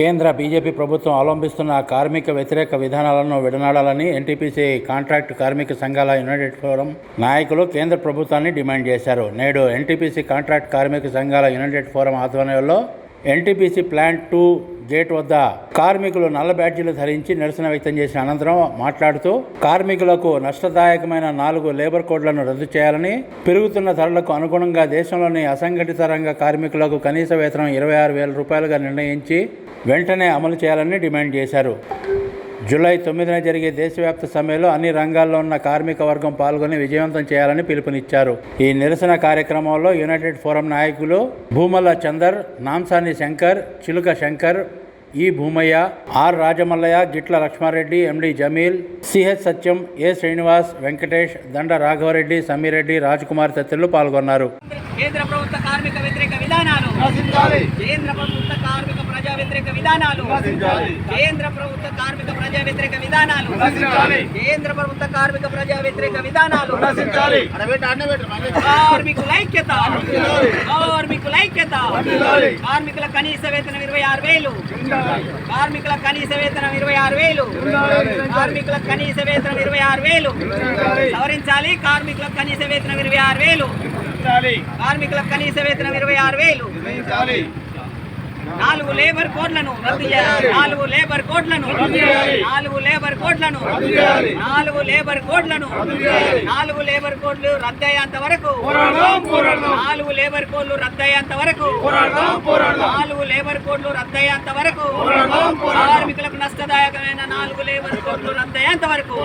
కేంద్ర బీజేపీ ప్రభుత్వం అవలంబిస్తున్న కార్మిక వ్యతిరేక విధానాలను విడనాడాలని ఎన్టీపీసీ కాంట్రాక్ట్ కార్మిక సంఘాల యునైటెడ్ ఫోరం నాయకులు కేంద్ర ప్రభుత్వాన్ని డిమాండ్ చేశారు. నేడు ఎన్టీపీసీ కాంట్రాక్ట్ కార్మిక సంఘాల యునైటెడ్ ఫోరం ఆధ్వర్యంలో ఎన్టీపీసీ ప్లాంట్ టూ గేట్ వద్ద కార్మికులు నల్ల బ్యాడ్జీలు ధరించి నిరసన వ్యక్తం చేసిన అనంతరం మాట్లాడుతూ కార్మికులకు నష్టదాయకమైన నాలుగు లేబర్ కోడ్లను రద్దు చేయాలని పెరుగుతున్న ధరలకు అనుగుణంగా దేశంలోని అసంఘటిత రంగ కార్మికులకు కనీస వేతనం ఇరవై ఆరు వేల రూపాయలుగా నిర్ణయించి వెంటనే అమలు చేయాలని డిమాండ్ చేశారు. జూలై తొమ్మిదిన జరిగే దేశవ్యాప్త సమ్మెలో అన్ని రంగాల్లో ఉన్న కార్మిక వర్గం పాల్గొని విజయవంతం చేయాలని పిలుపునిచ్చారు. ఈ నిరసన కార్యక్రమంలో యునైటెడ్ ఫోరం నాయకులు భూమల్ల చందర్ నాంసాని శంకర్ చిలుక శంకర్ ఈ Bhumaiah R Rajamallaiah Gitla Lakshmareddy MD Jameel CH Satyam A Srinivas Venkatesh Danda Raghavareddy Samireddy Rajkumar తదితరులు పాల్గొన్నారు. కేంద్ర ప్రభుత్వ కార్మిక వ్యతిరేక విధానాలు. కేంద్ర ప్రభుత్వ కార్మిక ప్రజా వ్యతిరేక విధానాలు. కేంద్ర ప్రభుత్వ కార్మిక ప్రజా వ్యతిరేక విధానాలు. కేంద్ర ప్రభుత్వ కార్మిక ప్రజా వ్యతిరేక విధానాలు. కార్మికుల ఐక్యత. కార్మికుల ఐక్యత. కార్మికుల కనీస వేతనం ఇరవై ఆరు వేలు. కార్మికుల కనీస వేతనం ఇరవై ఆరు వేలు. కార్మికుల కనీస వేతనం ఇరవై ఆరు వేలు. సవరించాలి. కార్మికుల కనీస వేతనం ఇరవై ఆరు వేలు. కార్మికుల కనీస వేతనం ఇరవై ఆరు వేలు. నాలుగు లేబర్ కోడ్లను రద్దు చేయాలి. నాలుగు లేబర్ కోడ్లను నాలుగు లేబర్ కోడ్లను నాలుగు లేబర్ కోడ్లను నాలుగు లేబర్ కోడ్లు రద్దయ్యేంత వరకు నాలుగు లేబర్ కోడ్లు రద్దయ్యేంత వరకు నాలుగు లేబర్ కోడ్లు రద్దయ్యేంత వరకు కార్మికులకు నష్టదాయకమైన నాలుగు లేబర్ కోడ్లు రద్దయ్యేంత వరకు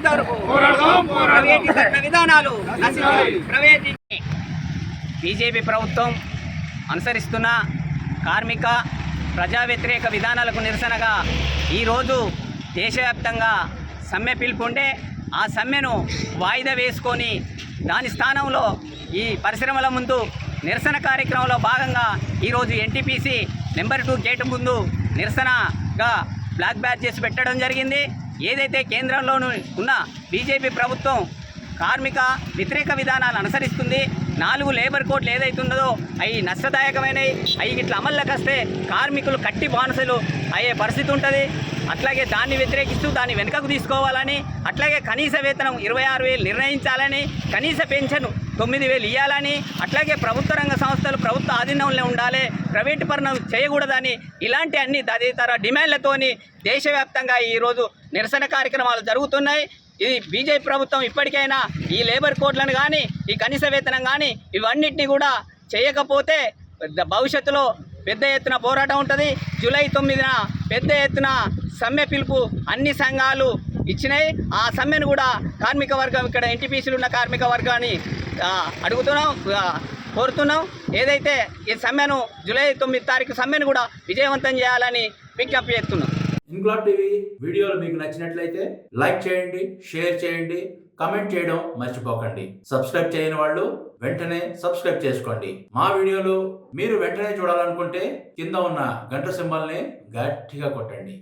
కోడ్లు రద్దయ్యేంత వరకు ప్రైవేటీకరణ విధానాలు నశించాలి. ప్రైవేటీ బీజేపీ ప్రభుత్వం అనుసరిస్తున్న కార్మిక ప్రజా వ్యతిరేక విధానాలకు నిరసనగా ఈరోజు దేశవ్యాప్తంగా సమ్మె పిలుపుంటే ఆ సమ్మెను వాయిదా వేసుకొని దాని స్థానంలో ఈ పరిశ్రమల ముందు నిరసన కార్యక్రమంలో భాగంగా ఈరోజు ఎన్టీపీసీ నెంబర్ టూ గేటు ముందు నిరసనగా బ్లాక్ బ్యాడ్జెస్ పెట్టడం జరిగింది. ఏదైతే కేంద్రంలోనూ ఉన్న బీజేపీ ప్రభుత్వం కార్మిక వ్యతిరేక విధానాలు అనుసరిస్తుంది నాలుగు లేబర్ కోడ్లు ఏదైతున్నదో అవి నష్టదాయకమైనవి అవి ఇట్లా అమల్లోకి వస్తే కార్మికులు కట్టి బానిసలు అయ్యే పరిస్థితి ఉంటుంది. అట్లాగే దాన్ని వ్యతిరేకిస్తూ దాన్ని వెనుకకు తీసుకోవాలని అట్లాగే కనీస వేతనం ఇరవై ఆరు వేలు నిర్ణయించాలని కనీస పెన్షన్ తొమ్మిది వేలు ఇవ్వాలని అట్లాగే ప్రభుత్వ రంగ సంస్థలు ప్రభుత్వ ఆధీనంలో ఉండాలి ప్రైవేటు పరణం చేయకూడదని ఇలాంటి అన్ని తదితర డిమాండ్లతోని దేశవ్యాప్తంగా ఈరోజు నిరసన కార్యక్రమాలు జరుగుతున్నాయి. ఇది బీజేపీ ప్రభుత్వం ఇప్పటికైనా ఈ లేబర్ కోడ్లను కానీ ఈ కనీస వేతనం కానీ ఇవన్నిటిని కూడా చేయకపోతే పెద్ద భవిష్యత్తులో పెద్ద ఎత్తున పోరాటం ఉంటుంది. జూలై తొమ్మిదిన పెద్ద ఎత్తున సమ్మె పిలుపు అన్ని సంఘాలు ఇచ్చినాయి. ఆ సమ్మెను కూడా కార్మిక వర్గం ఇక్కడ ఎన్టీపీసీలు ఉన్న కార్మిక వర్గాన్ని అడుగుతున్నాం కోరుతున్నాం. ఏదైతే ఈ సమ్మెను జూలై తొమ్మిది తారీఖు సమ్మెను కూడా విజయవంతం చేయాలని విజ్ఞప్తి చేస్తున్నాం. ఇంక్లాబ్ టీవీ వీడియోలు మీకు నచ్చినట్లయితే లైక్ చేయండి షేర్ చేయండి కమెంట్ చేయడం మర్చిపోకండి. సబ్స్క్రైబ్ చేయని వాళ్ళు వెంటనే సబ్స్క్రైబ్ చేసుకోండి. మా వీడియోలు మీరు వెంటనే చూడాలనుకుంటే కింద ఉన్న గంట సింబల్ని గట్టిగా కొట్టండి.